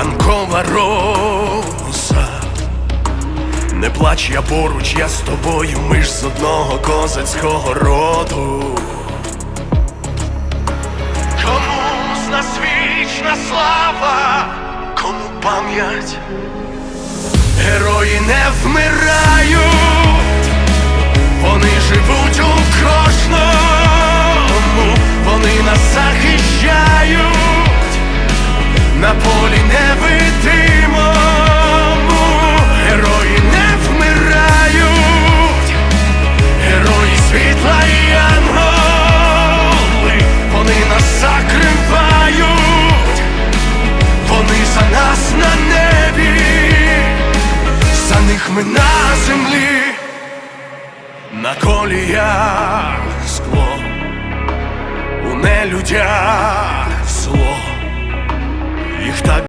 ранкова роза. Не плач я поруч, я з тобою, ми ж з одного козацького роду. Кому з нас вічна слава, кому пам'ять, герої не вмирають, герої не вмирають, герої світла і янголи, вони нас закривають, вони за нас на небі, за них ми на землі, на коліях скло, у нелюдях